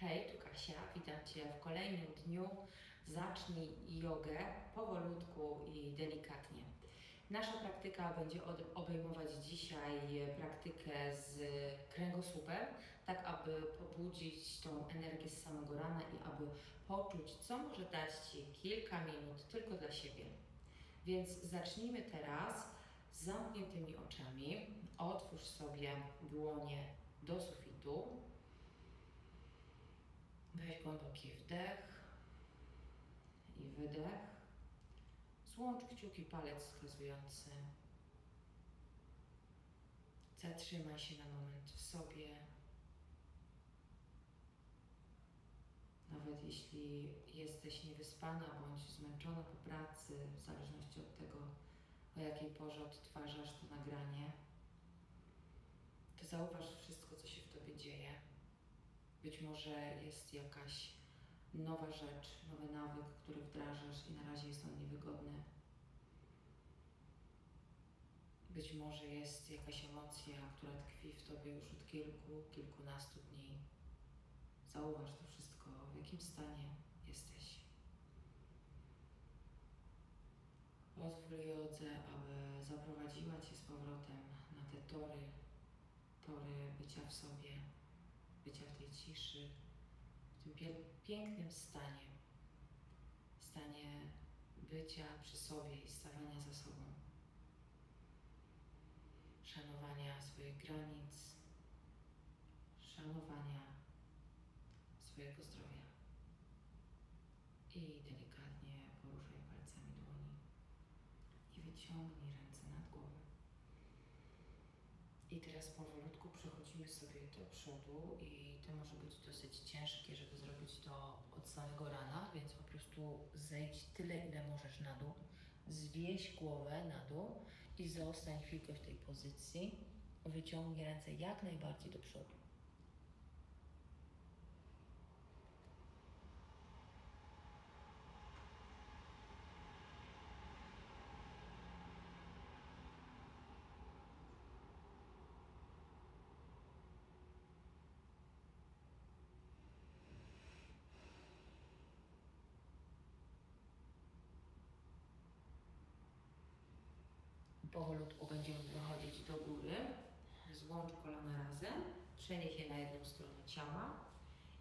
Hej, tu Kasia, witam Cię w kolejnym dniu. Zacznij jogę powolutku i delikatnie. Nasza praktyka będzie obejmować dzisiaj praktykę z kręgosłupem, tak aby pobudzić tą energię z samego rana i aby poczuć, co może dać Ci kilka minut tylko dla siebie. Więc zacznijmy teraz z zamkniętymi oczami. Otwórz sobie dłonie do sufitu. Weź głęboki wdech i wydech. Złącz kciuki palec wskazujący. Zatrzymaj się na moment w sobie. Nawet jeśli jesteś niewyspana bądź zmęczona po pracy, w zależności od tego, o jakiej porze odtwarzasz to nagranie, to zauważ wszystko, co się w tobie dzieje. Być może jest jakaś nowa rzecz, nowy nawyk, który wdrażasz i na razie jest on niewygodny. Być może jest jakaś emocja, która tkwi w tobie już od kilku, kilkunastu dni. Zauważ to wszystko, w jakim stanie jesteś. Pozwól jodze, aby zaprowadziła cię z powrotem na te tory, tory bycia w sobie, bycia w tej ciszy, w tym pięknym stanie, stanie bycia przy sobie i stawania za sobą, szanowania swoich granic, szanowania swojego zdrowia. I delikatnie poruszaj palcami dłoni i wyciągnij ręce nad głowę. I teraz powolutku przechodzimy sobie do przodu i to może być dosyć ciężkie, żeby zrobić to od samego rana, więc po prostu zejdź tyle, ile możesz na dół, zwieś głowę na dół i zostań chwilkę w tej pozycji. Wyciągnij ręce jak najbardziej do przodu. Powolutku będziemy wychodzić do góry. Złącz kolana razem, przenieś je na jedną stronę ciała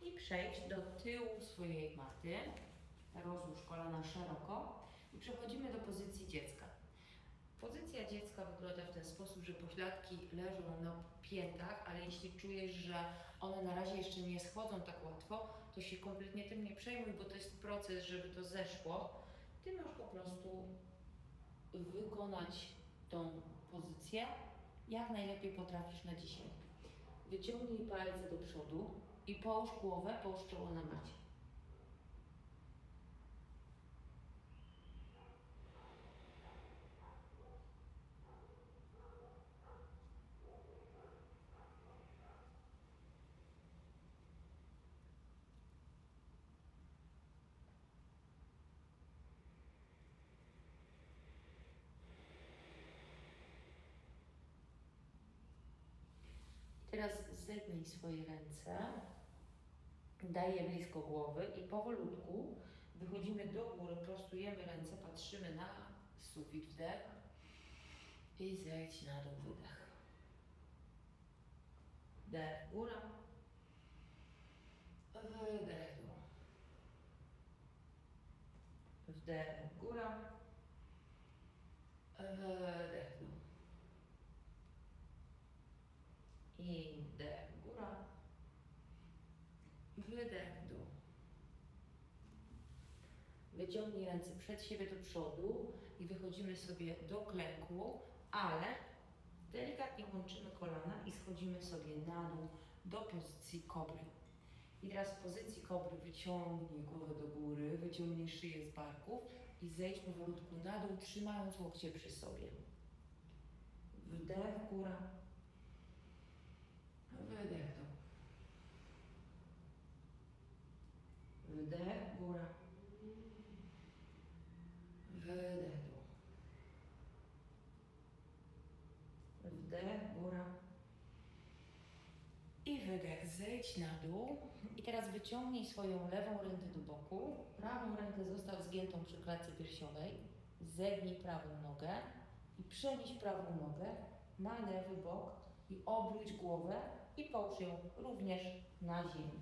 i przejdź do tyłu swojej maty. Rozłóż kolana szeroko i przechodzimy do pozycji dziecka. Pozycja dziecka wygląda w ten sposób, że pośladki leżą na piętach, ale jeśli czujesz, że one na razie jeszcze nie schodzą tak łatwo, to się kompletnie tym nie przejmuj, bo to jest proces, żeby to zeszło. Ty masz po prostu wykonać tą pozycję jak najlepiej potrafisz na dzisiaj. Wyciągnij palce do przodu i połóż głowę, połóż czoło na macie. Teraz zegnij swoje ręce, daj je blisko głowy i powolutku wychodzimy do góry, prostujemy ręce, patrzymy na sufit, wdech i zejdź na dół, wydech. Wdech, góra, wydech, dół. Wdech, góra, wydech, dół. I wdech, góra. Wydech, dół. Wyciągnij ręce przed siebie do przodu i wychodzimy sobie do klęku, ale delikatnie łączymy kolana i schodzimy sobie na dół do pozycji kobry. I teraz w pozycji kobry wyciągnij głowę do góry, wyciągnij szyję z barków i zejdź powolutku na dół, trzymając łokcie przy sobie. Wdech, góra. Wydech dół. Wdech, góra. Wydech dół. Wdech, góra. I wydech, zejdź na dół i teraz wyciągnij swoją lewą rękę do boku. Prawą rękę zostaw zgiętą przy klatce piersiowej. Zegnij prawą nogę i przenieś prawą nogę na lewy bok i obróć głowę i połóż ją również na ziemi.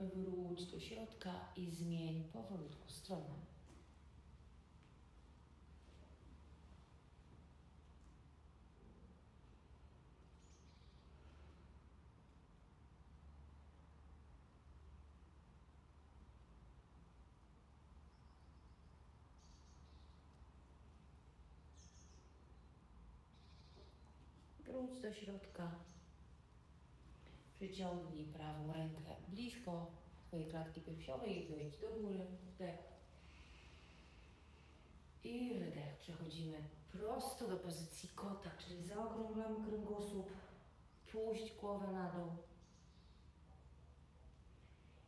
Wróć do środka i zmień powolutku stronę. Wróć do środka. Przyciągnij prawą rękę blisko swojej klatki piersiowej i wyjdź do góry. Wdech. I wydech. Przechodzimy prosto do pozycji kota, czyli zaokrąglamy kręgosłup. Puść głowę na dół.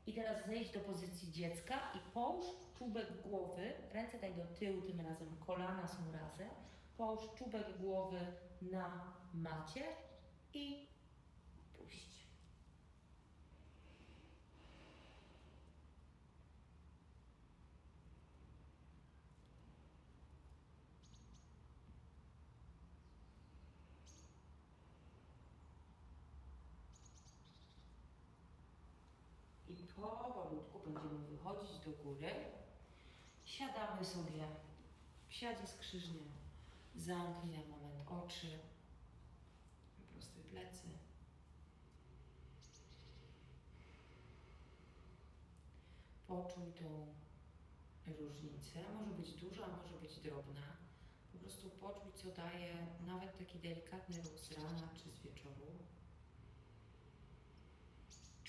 I teraz zejdź do pozycji dziecka i połóż czubek głowy, ręce daj do tyłu, tym razem kolana są razem. Połóż czubek głowy na macie i puść. I powolutku będziemy wychodzić do góry. Siadamy sobie w siadzie skrzyżnie. Zamknij na moment oczy. Prostuj plecy. Poczuj tą różnicę. Może być duża, może być drobna. Po prostu poczuj, co daje nawet taki delikatny ruch z rana czy z wieczoru.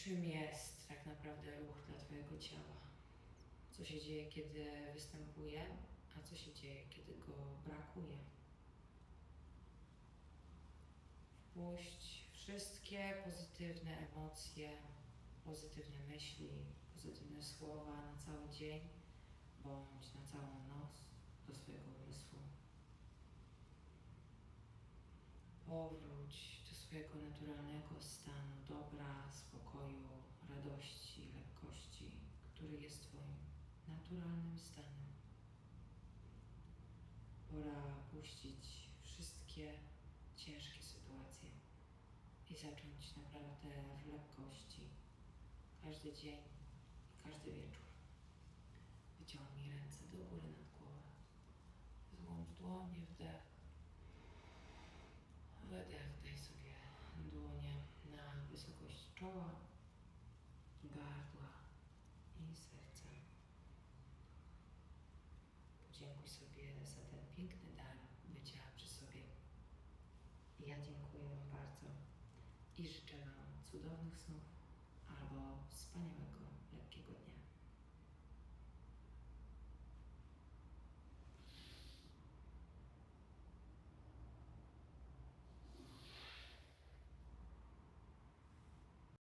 Czym jest tak naprawdę ruch dla Twojego ciała? Co się dzieje, kiedy występuje, a co się dzieje, kiedy go brakuje? Wpuść wszystkie pozytywne emocje, pozytywne myśli, pozytywne słowa na cały dzień bądź na całą noc do swojego umysłu. Powróć do swojego naturalnego stanu dobra, spokoju, radości, lekkości, który jest Twoim naturalnym stanem. Pora puścić wszystkie ciężkie sytuacje i zacząć naprawdę w lekkości każdy dzień i każdy wieczór. Wyciągnij ręce do góry nad głowę. Złącz dłonie, wdech. czoła, gardła i serca. Podziękuj sobie za ten piękny dar bycia przy sobie. Ja dziękuję Wam bardzo i życzę Wam cudownych snów albo wspaniałego